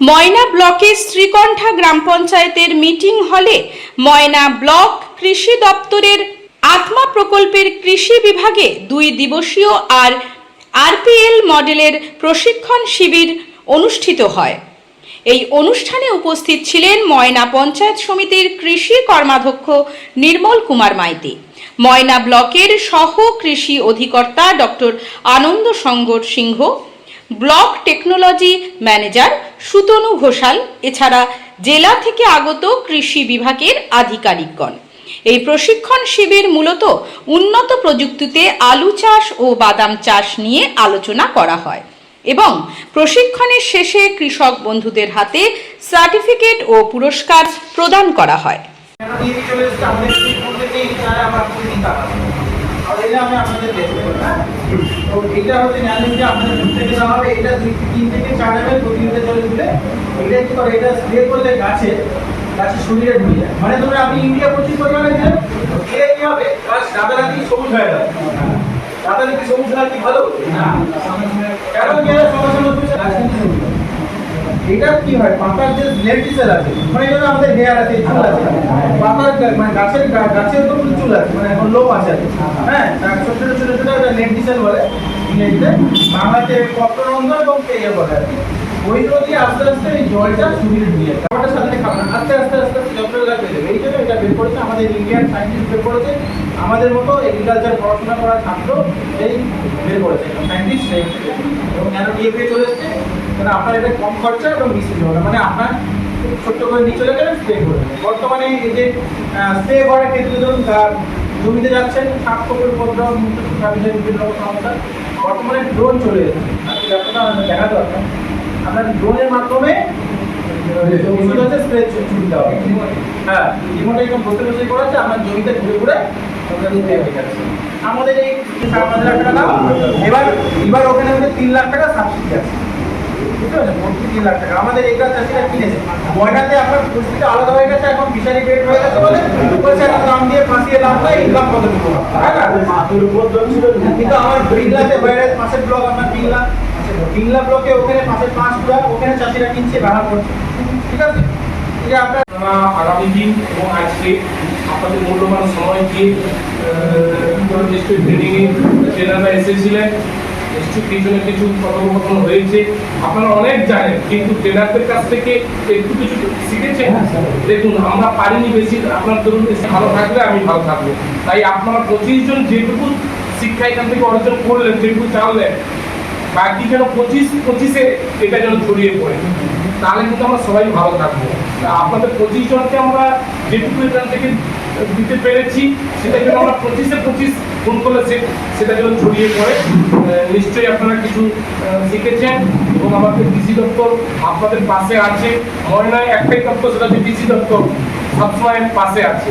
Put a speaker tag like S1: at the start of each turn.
S1: ময়না ব্লকের শ্রীকণ্ঠা গ্রাম পঞ্চায়েতের মিটিং হলে ময়না ব্লক কৃষি দপ্তরের আত্মা প্রকল্পের কৃষি বিভাগে দুই দিবসীয় আর আরপিএল মডেলের প্রশিক্ষণ শিবির অনুষ্ঠিত হয়। এই অনুষ্ঠানে উপস্থিত ছিলেন ময়না পঞ্চায়েত সমিতির কৃষি কর্মাধ্যক্ষ নির্মল কুমার মাইতি, ময়না ব্লকের সহ কৃষি অধিকর্তা doctor Anand Sangar Singh block technology manager Sutanu Ghoshal, এছাড়া জেলা থেকে আগত কৃষি বিভাগের আধিকারিকগণ। এই প্রশিক্ষণ শিবির মূলত উন্নত প্রযুক্তিতে আলু চাষ ও বাদাম চাষ নিয়ে আলোচনা করা হয় এবং প্রশিক্ষণের শেষে কৃষক বন্ধুদের হাতে সার্টিফিকেট ও পুরস্কার প্রদান করা হয়।
S2: আর আমি হ্যাঁ? এটা দেওয়া হবে, এটা দুই এটা কি গাছে গাছের শরীরে ঢুকে মানে ধরুন আপনি ইউরিয়া প্রচুর পরিমাণে দিলেন দিলে কি গাছ সবুজ হয়ে যাবে সবুজ হওয়া কি ভালো? না কারণ কি হয় সঙ্গে সঙ্গে সবুজ গাছ কিন্তু সবুজ হয়। এটা কি হয়? পাতার যে লেটিসেল আছে মানে যেন আমাদের হেয়ার আছে, চুল আছে। পাতার মানে গাছের গাছের তো চুল আছে মানে এখন লোম আছে হ্যাঁ ছোট ছোট ছোট ছোট লেটিসেল বলে। ইংরেজিতে বাংলাতে পত্ররন্ধ এবং ইয়ে বলে আর কি। ওইগুলো দিয়ে আস্তে আস্তে এই জলটা শরীরে ঢুকে যায়। খাবারটার সাথে খাবে আস্তে আস্তে আস্তে আস্তে যত্ন লাগবে এই জন্য এটা বের করেছে আমাদের ইন্ডিয়ান সায়েন্টিস্ট বের করেছে। আমাদের মতো এগ্রিকালচার পড়াশোনা করা ছাত্র এই বের করেছে। সায়েন্টিস্ট। এবং ন্যানো ডিএপি চলে এসছে। মানে আপনার এটা কম খরচা এবং বেশি হবে মানে আপনার ছোট্ট করে নিয়ে চলে গেলে স্প্রে করে। বর্তমানে এই যে স্প্রে করার ক্ষেত্রে ধরুন জমিতে যাচ্ছেন, সাপ কপের উপদ্রব বিভিন্ন রকম সমস্যা। বর্তমানে ড্রোন চলে এসেছে। আপনি যতটা দেখা দরকার। আপনার ড্রোনের মাধ্যমে স্প্রে হবে। হ্যাঁ বসে আপনার জমিতে ঘুরে ঘুরে যাচ্ছে আমাদের এই পাঁচ লাখ টাকা এবার এবার ওখানে তিন লাখ টাকা সাবসিডি আছে। বুঝতে পারছেন প্রতি তিন লাখ টাকা। আমাদের এই কাজ চাষিরা কিনেছে ময়নাতে আপনার পরিস্থিতি আলাদা হয়ে গেছে এখন ফিশারি পেট হয়ে গেছে বলে বলছে দাম দিয়ে ফাঁসিয়ে লাভ নাই ইনকাম কতটুকু হবে, তাই না? কিন্তু আমার বিল্লাতে বাইরে পাশের ব্লক আপনার বিল্লা বিল্লা ব্লকে ওখানে পাশের পাঁচ পুরা ওখানে চাষিরা কিনছে ব্যবহার করছে। ঠিক আছে? এই যে আপনার
S3: আগামী দিন এবং আজকে আপনাদের মূল্যবান সময় দিয়ে নিশ্চয়ই ট্রেনিংয়ে এসেছিলেন। নিশ্চয়ই কিছু না কিছু কথোপকথন হয়েছে আপনারা অনেক জানেন কিন্তু ট্রেনারদের কাছ থেকে একটু কিছু শিখেছেন? দেখুন আমরা পারিনি বেশি আপনার ধরুন ভালো থাকলে আমি ভালো থাকব। তাই আপনারা পঁচিশ জন যেটুকু শিক্ষা এখান থেকে অর্জন করলেন যেটুকু জানলেন বাকি যেন পঁচিশ পঁচিশে এটা যেন ছড়িয়ে পড়ে তাহলে কিন্তু আমরা সবাই ভালো থাকব। আপনাদের পঁচিশ জনকে আমরা যেটুকু এখান থেকে দিতে পেরেছি। সেটা যেন আমরা পঁচিশে পঁচিশ ফোন করলে সেটা যেন ছড়িয়ে পড়ে। নিশ্চয়ই আপনারা কিছু শিখেছেন এবং আমাদের কৃষি দপ্তর আপনাদের পাশে আছে। আমার নয় একটাই দপ্তর সেটা হচ্ছে কৃষি দপ্তর সবসময় পাশে আছে।